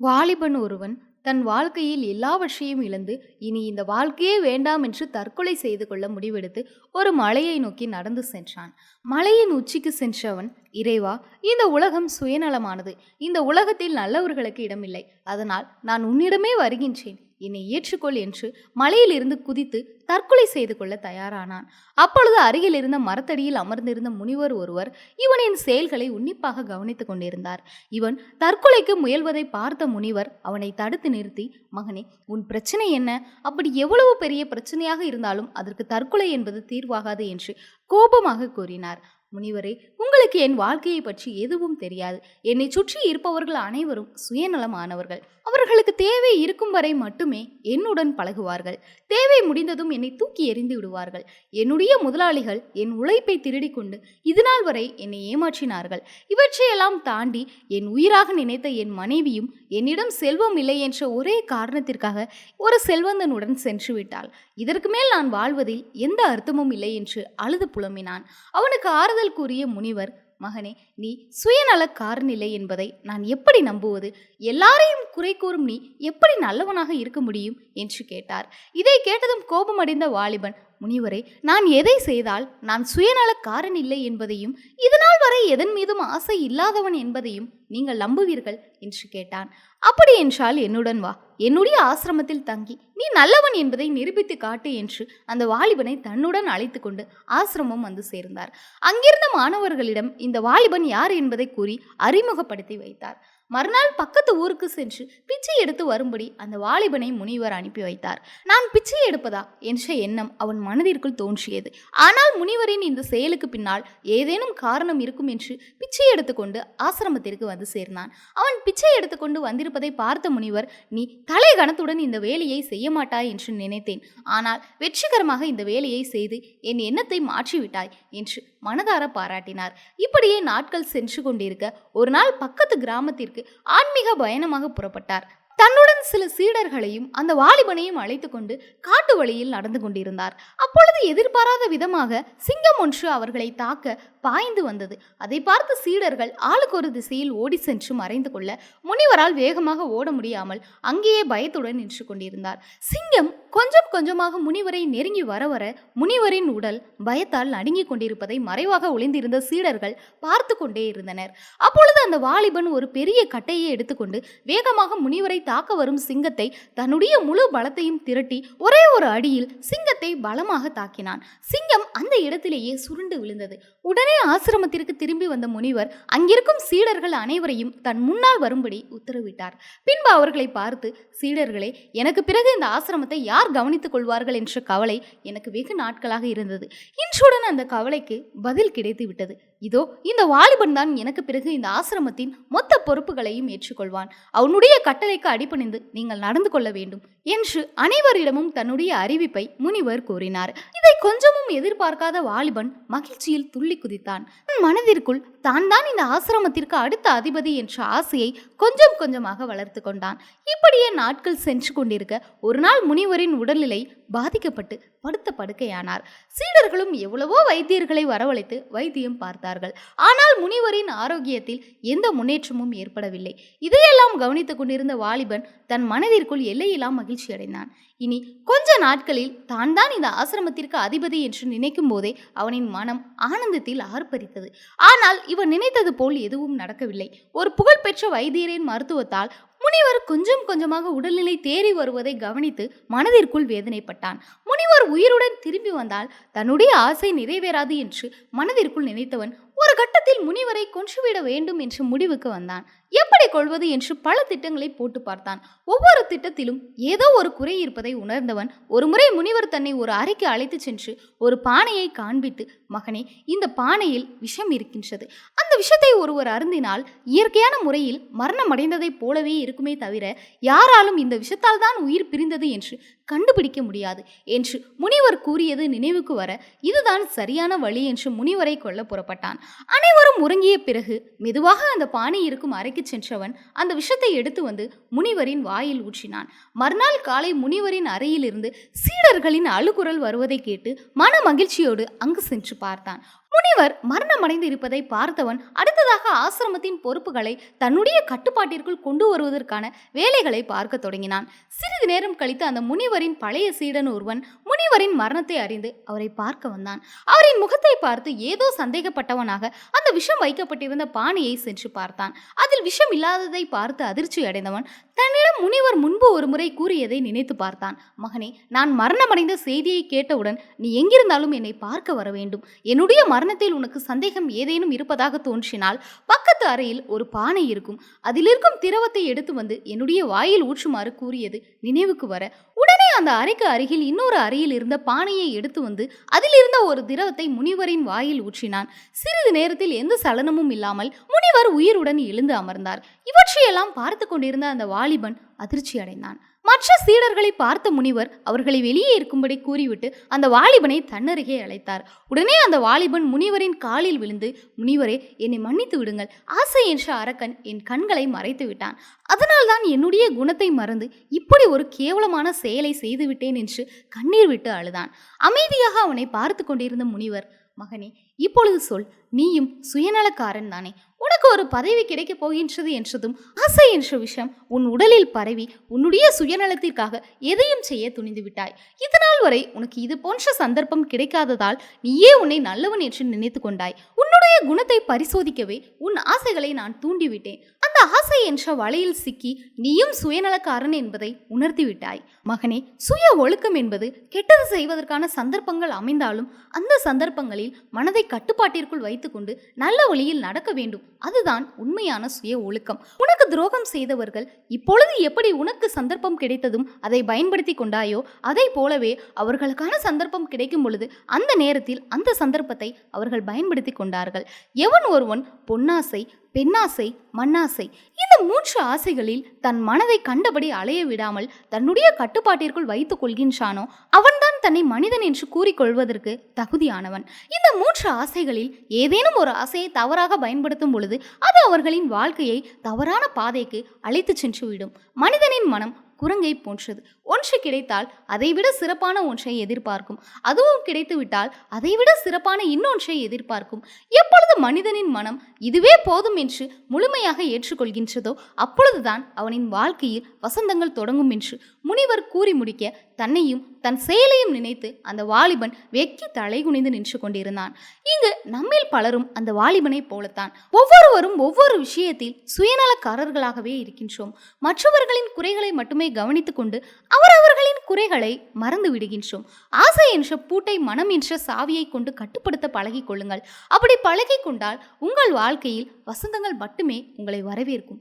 வாலிபன் ஒருவன் தன் வாழ்க்கையில் எல்லாவற்றையும் இழந்து இனி இந்த வாழ்க்கையே வேண்டாம் என்று தற்கொலை செய்து கொள்ள முடிவெடுத்து ஒரு மலையை நோக்கி நடந்து சென்றான். மலையின் உச்சிக்கு சென்றவன் இறைவா இந்த உலகம் சுயநலமானது. இந்த உலகத்தில் நல்லவர்களுக்கு இடமில்லை. அதனால் நான் உன்னிடமே வருகின்றேன். என்னை ஏற்றுக்கொள் என்று மலையிலிருந்து குதித்து தற்கொலை செய்து கொள்ள தயாரானான். அப்பொழுது அருகில் இருந்த மரத்தடியில் அமர்ந்திருந்த முனிவர் ஒருவர் இவனின் செயல்களை உன்னிப்பாக கவனித்துக் கொண்டிருந்தார். இவன் தற்கொலைக்கு முயல்வதை பார்த்த முனிவர் அவனை தடுத்து நிறுத்தி மகனே உன் பிரச்சனை என்ன? அப்படி எவ்வளவு பெரிய பிரச்சனையாக இருந்தாலும் அதற்கு தற்கொலை என்பது தீர்வாகாது என்று கோபமாக கூறினார். முனிவரே உங்களுக்கு என் வாழ்க்கையை பற்றி எதுவும் தெரியாது. என்னை சுற்றி இருப்பவர்கள் அனைவரும் சுயநலமானவர்கள். அவர்களுக்கு தேவை இருக்கும் வரை மட்டுமே என்னுடன் பழகுவார்கள். தேவை முடிந்ததும் என்னை தூக்கி எறிந்து விடுவார்கள். என்னுடைய முதலாளிகள் என் உழைப்பை திருடிக்கொண்டு இதுநாள் வரை என்னை ஏமாற்றினார்கள். இவற்றையெல்லாம் தாண்டி என் உயிராக நினைத்த என் மனைவியும் என்னிடம் செல்வம் இல்லை என்ற ஒரே காரணத்திற்காக ஒரு செல்வந்தனுடன் சென்று விட்டாள். இதற்கு மேல் நான் வாழ்வதில் எந்த அர்த்தமும் இல்லை என்று அழுது புலம்பினான். அவனுக்கு ஆறுதல் கூறிய முனிவர் மகனே நீ சுயநலக்காரனில்லை என்பதை நான் எப்படி நம்புவது? எல்லாரையும் குறை கூறும் நீ எப்படி நல்லவனாக இருக்க முடியும்? என்று கேட்டார். இதை கேட்டதும் கோபமடைந்த வாலிபன் முனிவரே நான் எதை செய்தால் நான் சுயநலக்காரன் இல்லை என்பதையும் இதனால் வரை எதன் மீதும் ஆசை இல்லாதவன் என்பதையும் நீங்கள் நம்புவீர்கள்? என்று கேட்டான். அப்படி என்றால் என்னுடன் வா. என்னுடைய ஆசிரமத்தில் தங்கி நீ நல்லவன் என்பதை நிரூபித்து காட்டு என்று அந்த வாலிபனை தன்னுடன் அழைத்து கொண்டு ஆசிரமம் வந்து சேர்ந்தார். அங்கிருந்த மாணவர்களிடம் இந்த வாலிபன் யார் என்பதை கூறி அறிமுகப்படுத்தி வைத்தார். மறுநாள் பக்கத்து ஊருக்கு சென்று பிச்சை எடுத்து வரும்படி அந்த வாலிபனை முனிவர் அனுப்பி வைத்தார். நான் பிச்சை எடுப்பதா? என்ற எண்ணம் அவன் மனதிற்குள் தோன்றியது. ஆனால் முனிவரின் இந்த செயலுக்கு பின்னால் ஏதேனும் காரணம் இருக்கும் என்று பிச்சை எடுத்துக்கொண்டு ஆசிரமத்திற்கு வந்து சேர்ந்தான். அவன் பிச்சை எடுத்துக்கொண்டு வந்திருப்பதை பார்த்த முனிவர் நீ தலை கணத்துடன் இந்த வேலையை செய்ய மாட்டாய் என்று நினைத்தேன். ஆனால் வெற்றிகரமாக இந்த வேலையை செய்து என் எண்ணத்தை மாற்றிவிட்டாய் என்று மனதார பாராட்டினார். இப்படியே நாட்கள் சென்று கொண்டிருக்க ஒரு நாள் பக்கத்து கிராமத்திற்கு ஆன்மீக பயணமாக புறப்பட்டார். தன்னுடன் சில சீடர்களையும் அந்த வாலிபனையும் அழைத்து கொண்டு காட்டு வழியில் நடந்து கொண்டிருந்தார். அப்பொழுது எதிர்பாராத விதமாக சிங்கம் ஒன்று அவர்களை தாக்க பாய்ந்து வந்தது. அதை பார்த்த சீடர்கள் ஆளுக்கு ஒரு திசையில் ஓடி சென்று மறைந்து கொள்ள முனிவரால் வேகமாக ஓட முடியாமல் அங்கேயே பயத்துடன் நின்று கொண்டிருந்தார். சிங்கம் கொஞ்சம் கொஞ்சமாக முனிவரை நெருங்கி வர வர முனிவரின் உடல் பயத்தால் நடுங்கிக் கொண்டிருப்பதை மறைவாக ஒளிந்திருந்த சீடர்கள் பார்த்து கொண்டே இருந்தனர். அப்பொழுது அந்த வாலிபன் ஒரு பெரிய கட்டையை எடுத்துக்கொண்டு வேகமாக முனிவரை தாக்க வரும் சிங்கத்தை தன்னுடைய முழு பலத்தையும் திரட்டி ஒரே ஒரு அடியில் சிங்கத்தை பலமாக தாக்கினான். சிங்கம் அந்த இடத்திலேயே சுருண்டு விழுந்தது. உடனே ஆசிரமத்திற்கு திரும்பி வந்த முனிவர் அங்கிருக்கும் சீடர்கள் அனைவரையும் தன் முன்னால் வரும்படி உத்தரவிட்டார். பின்பு அவர்களை பார்த்து சீடர்களே எனக்கு பிறகு இந்த ஆசிரமத்தை யார் கவனித்துக் கொள்வார்கள் என்ற கவலை எனக்கு வெகு நாட்களாக இருந்தது. இன்றுடன் அந்த கவலைக்கு பதில் கிடைத்து விட்டது இதோ இந்த வாலிபன் தான் எனக்கு பிறகு இந்த ஆசிரமத்தின் மொத்த பொறுப்புகளையும் ஏற்றுக்கொள்வான். அவனுடைய கட்டளைக்கு அடிபணிந்து நீங்கள் நடந்து கொள்ள வேண்டும் என்று அனைவரிடமும் தன்னுடைய அறிவிப்பை முனிவர் கூறினார். இதை கொஞ்சமும் எதிர்பார்க்காத வாலிபன் மகிழ்ச்சியில் துள்ளி குதித்தான். மனதிற்குள் தான் தான் இந்த ஆசிரமத்திற்கு அடுத்த அதிபதி என்ற ஆசையை கொஞ்சம் கொஞ்சமாக வளர்த்து கொண்டான். இப்படியே நாட்கள் சென்று கொண்டிருக்க ஒரு நாள் முனிவரின் உடல்நிலை பாதிக்கப்பட்டு படுத்த படுக்கையானார். சீடர்களும் எவ்வளவோ வைத்தியர்களை வரவழைத்து வைத்தியம் பார்த்தார் பார்த்தார்கள். ஆனால் முனிவரின் ஆரோக்கியத்தில் எந்த முன்னேற்றமும் ஏற்படவில்லை. இதையெல்லாம் கவனித்துக் கொண்டிருந்த வாலிபன் தன் மனதிற்குள் எல்லையில்லாம் மகிழ்ச்சி அடைந்தான். இனி கொஞ்ச நாட்களில் தான் தான் இந்த ஆசிரமத்திற்கு அதிபதி என்று நினைக்கும் போதே அவனின் மனம் ஆனந்தத்தில் ஆர்ப்பரித்தது. ஆனால் இவன் நினைத்தது போல் எதுவும் நடக்கவில்லை. ஒரு புகழ்பெற்ற வைத்தியரின் மருத்துவத்தால் முனிவர் கொஞ்சம் கொஞ்சமாக உடல்நிலை தேறி வருவதை கவனித்து மனதிற்குள் வேதனைப்பட்டான். முனிவர் உயிருடன் திரும்பி வந்தால் தன்னுடைய ஆசை நிறைவேறாது என்று மனதிற்குள் நினைத்தவன் ஒரு கட்டத்தில் முனிவரை கொன்றுவிட வேண்டும் என்று முடிவுக்கு வந்தான். எப்படி கொள்வது என்று பல திட்டங்களை போட்டு பார்த்தான். ஒவ்வொரு திட்டத்திலும் ஏதோ ஒரு குறை இருப்பதை உணர்ந்தவன் ஒருமுறை முனிவர் தன்னை ஒரு அறைக்கு அழைத்து சென்று ஒரு பானையை காண்பித்து மகனே இந்த பானையில் விஷம் இருக்கின்றது. அந்த விஷத்தை ஒருவர் அருந்தினால் இயற்கையான முறையில் மரணம் அடைந்ததைப் போலவே இருக்குமே தவிர யாராலும் இந்த விஷத்தால் தான் உயிர் பிரிந்தது என்று கண்டுபிடிக்க முடியாது என்று முனிவர் கூறியது நினைவுக்கு வர இதுதான் சரியான வழி என்று முனிவரை கொல்ல புறப்பட்டான். அனைவரும் உறங்கிய பிறகு மெதுவாக அந்த பானை இருக்கும் அறைக்கு சென்றவன் அந்த விஷத்தை எடுத்து வந்து முனிவரின் வாயில் ஊற்றினான். மறுநாள் காலை முனிவரின் அறையிலிருந்து சீடர்களின் அழுகுரல் வருவதை கேட்டு மன மகிழ்ச்சியோடு அங்கு சென்று பார்த்தான். முனிவர் மரணமடைந்து இருப்பதை பார்த்தவன் அடுத்ததாக ஆசிரமத்தின் பொறுப்புகளை தன்னுடைய கட்டுப்பாட்டிற்குள் கொண்டு வருவதற்கான வேலைகளை பார்க்க தொடங்கினான். சிறிது நேரம் கழித்து அந்த முனிவரின் பழைய சீடன் ஒருவன் முனிவரின் மரணத்தை அறிந்து அவரை பார்க்க வந்தான். அவரின் முகத்தை பார்த்து ஏதோ சந்தேகப்பட்டவனாக அந்த விஷம் வைக்கப்பட்டிருந்த பானையை சென்று பார்த்தான். அதில் விஷம் இல்லாததை பார்த்து அதிர்ச்சி அடைந்தவன் தன்னிடம் முனிவர் முன்பு ஒரு முறை கூறியதை நினைத்து பார்த்தான். மகனே நான் மரணமடைந்த செய்தியை கேட்டவுடன் நீ எங்கிருந்தாலும் என்னை பார்க்க வர வேண்டும். என்னுடைய மரணத்தில் உனக்கு சந்தேகம் ஏதேனும் இருப்பதாக தோன்றினால் பக்கத்து அறையில் ஒரு பானை இருக்கும். அதில் இருக்கும் திரவத்தை எடுத்து வந்து என்னுடைய வாயில் ஊற்றுமாறு கூறியது நினைவுக்கு வர. உடனே அந்த அறைக்கு அருகில் இன்னொரு அறையில் இருந்த பானையை எடுத்து வந்து அதில் இருந்த ஒரு திரவத்தை முனிவரின் வாயில் ஊற்றினான். சிறிது நேரத்தில் எந்த சலனமும் இல்லாமல் முனிவர் உயிருடன் எழுந்து அமர்ந்தார். இவற்றையெல்லாம் பார்த்து கொண்டிருந்த அந்த வாலிபன் அதிர்ச்சி அடைந்தான் மற்ற சீடர்களை பார்த்த முனிவர் அவர்களை வெளியே இருக்கும்படி கூறிவிட்டு அந்த வாலிபனை தன்னருகே அழைத்தார். உடனே அந்த வாலிபன் முனிவரின் காலில் விழுந்து முனிவரே என்னை மன்னித்து விடுங்கள். ஆசை என்ற அரக்கன் என் கண்களை மறைத்து விட்டான். அதனால்தான் என்னுடைய குணத்தை மறந்து இப்படி ஒரு கேவலமான செயலை செய்துவிட்டேன் என்று கண்ணீர் விட்டு அழுதான். அமைதியாக அவனை பார்த்து கொண்டிருந்த முனிவர் மகனே இப்பொழுது சொல். நீயும் சுயநலக்காரன் தானே. உனக்கு ஒரு பதவி கிடைக்கப் போகின்றது என்றதும் ஆசை என்ற விஷயம் உன் உடலில் பரவி உன்னுடைய சுயநலத்திற்காக எதையும் செய்ய துணிந்து விட்டாய். இதனால் வரை உனக்கு இது போன்ற சந்தர்ப்பம் கிடைக்காததால் நீயே உன்னை நல்லவன் என்று நினைத்து கொண்டாய். உன்னுடைய குணத்தை பரிசோதிக்கவே உன் ஆசைகளை நான் தூண்டிவிட்டேன் அந்த ஆசை என்ற வலையில் சிக்கி நீயும் சுயநலக்காரன் என்பதை உணர்த்திவிட்டாய் மகனே சுய ஒழுக்கம் என்பது கெட்டது செய்வதற்கான சந்தர்ப்பங்கள் அமைந்தாலும் அந்த சந்தர்ப்பங்களில் மனதை கட்டுப்பாட்டிற்குள் வைத்துக்கொண்டு நல்ல வழியில் நடக்க வேண்டும். அதுதான் உண்மையான சுய ஒழுக்கம். உனக்கு துரோகம் செய்தவர்கள் இப்பொழுது எப்படி உனக்கு சந்தர்ப்பம் கிடைத்ததும் அதை பயன்படுத்தி கொண்டாயோ அதை போலவே அவர்களுக்கான சந்தர்ப்பம் கிடைக்கும் பொழுது அந்த நேரத்தில் அந்த சந்தர்ப்பத்தை அவர்கள் பயன்படுத்தி கொண்டார்கள். எவன் ஒருவன் பொன்னாசை பெண்ணாசை மண்ணாசை இந்த மூன்று ஆசைகளில் தன் மனதை கண்டபடி அலைய விடாமல் தன்னுடைய கட்டுப்பாட்டிற்குள் வைத்துக் கொள்கின்றானோ அவன்தான் தன்னை மனிதன் என்று கூறிக்கொள்வதற்கு தகுதியானவன். இந்த மூன்று ஆசைகளில் ஏதேனும் ஒரு ஆசையை தவறாக பயன்படுத்தும் பொழுது அது அவர்களின் வாழ்க்கையை தவறான பாதைக்கு அழைத்துச் சென்றுவிடும். மனிதனின் மனம் குரங்கை போன்றது. ஒன்று கிடைத்தால் அதைவிட சிறப்பான ஒன்றை எதிர்பார்க்கும். அதுவும் கிடைத்துவிட்டால் அதைவிட சிறப்பான இன்னொன்றை எதிர்பார்க்கும். எப்பொழுது மனிதனின் மனம் இதுவே போதும் என்று முழுமையாக ஏற்றுக்கொள்கின்றதோ அப்பொழுதுதான் அவனின் வாழ்க்கையில் வசந்தங்கள் தொடங்கும் என்று முனிவர் கூறி முடிக்க தன்னையும் தன் செயலையும் நினைத்து அந்த வாலிபன் வெக்கி தலைகுனிந்து நின்று கொண்டிருந்தான். இங்கு நம்மில் பலரும் அந்த வாலிபனைப் போலத்தான். ஒவ்வொருவரும் ஒவ்வொரு விஷயத்தில் சுயநலக்காரர்களாகவே இருக்கின்றோம். மற்றவர்களின் குறைகளை மட்டுமே கவனித்துக் கொண்டு அவரவர்களின் குறைகளை மறந்து விடுகின்றோம். ஆசை என்ற பூட்டை மனம் என்ற சாவியை கொண்டு கட்டுப்படுத்த பழகிக் கொள்ளுங்கள். அப்படி பழகிக் கொண்டால் உங்கள் வாழ்க்கையில் வசந்தங்கள் மட்டுமே உங்களை வரவேற்கும்.